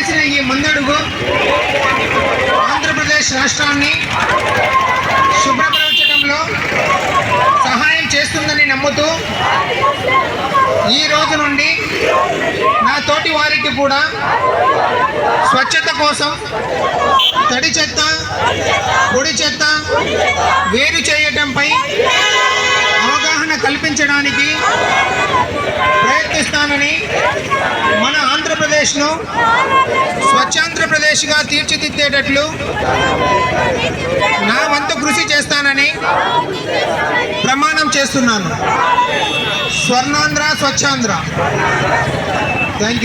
వేసిన ఈ ముందడుగు ఆంధ్రప్రదేశ్ రాష్ట్రాన్ని శుభ్రపరచడంలో సహాయం చేస్తుందని నమ్ముతూ ఈ రోజు నుండి నా తోటి వారికి కూడా స్వచ్ఛత కోసం తడి చెత్త పొడి చెత్త వేరు చేయటంపై అవగాహన కల్పించడానికి ఆంధ్రప్రదేశ్ను స్వచ్ఛాంధ్రప్రదేశ్గా తీర్చిదిద్దేటట్లు నా వంతు కృషి చేస్తానని ప్రమాణం చేస్తున్నాను. స్వర్ణాంధ్ర స్వచ్ఛాంధ్ర. Thank you